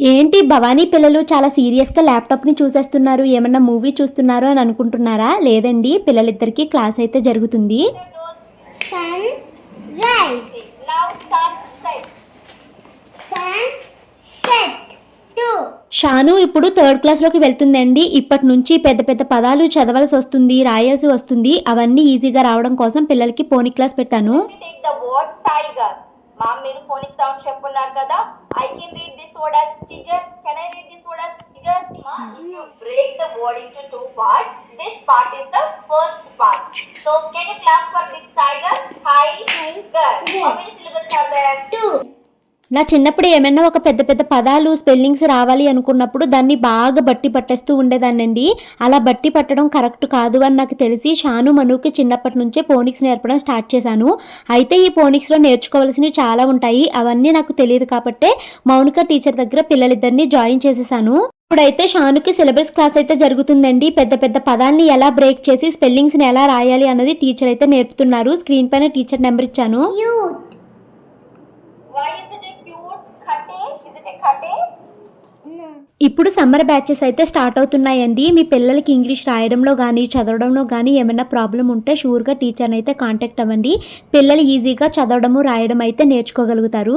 ఏంటి భవానీ పిల్లలు చాలా సీరియస్గా ల్యాప్టాప్ని చూసేస్తున్నారు? ఏమన్నా మూవీ చూస్తున్నారు అని అనుకుంటున్నారా? లేదండి పిల్లలిద్దరికీ క్లాస్ అయితే జరుగుతుంది. షాను ఇప్పుడు థర్డ్ క్లాస్లోకి వెళ్తుందండి. ఇప్పటి నుంచి పెద్ద పెద్ద పదాలు చదవాల్సి వస్తుంది రాయాల్సి వస్తుంది. అవన్నీ ఈజీగా రావడం కోసం పిల్లలకి పోనీ క్లాస్ పెట్టాను. Let me take the word tiger. Mom, మీరు ఫోనిక్ సౌండ్ చెప్పున్నారు కదా I can read this word as tiger. Can I read this word as tiger? Ma, if you break the word into two parts, this part is the first part. So, can you clap for this tiger? Tiger. How many syllables are there? Two. నా చిన్నప్పుడు ఏమైనా ఒక పెద్ద పెద్ద పదాలు spellings రావాలి అనుకున్నప్పుడు దాన్ని బాగా బట్టి పట్టేస్తూ ఉండేదాన్నండి. అలా బట్టి పట్టడం కరెక్ట్ కాదు అని నాకు తెలిసి షాను మనుకి చిన్నప్పటి నుంచే పోనిక్స్ నేర్పడం స్టార్ట్ చేశాను. అయితే ఈ పోనిక్స్లో నేర్చుకోవాల్సినవి చాలా ఉంటాయి. అవన్నీ నాకు తెలియదు కాబట్టే మౌనిక టీచర్ దగ్గర పిల్లలిద్దరిని జాయిన్ చేసేసాను. ఇప్పుడైతే షానుకి సిలబస్ క్లాస్ అయితే జరుగుతుందండి. పెద్ద పెద్ద పదాన్ని ఎలా బ్రేక్ చేసి స్పెల్లింగ్స్ని ఎలా రాయాలి అన్నది టీచర్ అయితే నేర్పుతున్నారు. స్క్రీన్ పైన టీచర్ నెంబర్ ఇచ్చాను. ఇప్పుడు సమ్మర్ బ్యాచెస్ అయితే స్టార్ట్ అవుతున్నాయండి. మీ పిల్లలకి ఇంగ్లీష్ రాయడంలో కానీ చదవడంలో కానీ ఏమైనా ప్రాబ్లం ఉంటే షూర్గా టీచర్ని అయితే కాంటాక్ట్ అవ్వండి. పిల్లలు ఈజీగా చదవడము రాయడం అయితే నేర్చుకోగలుగుతారు.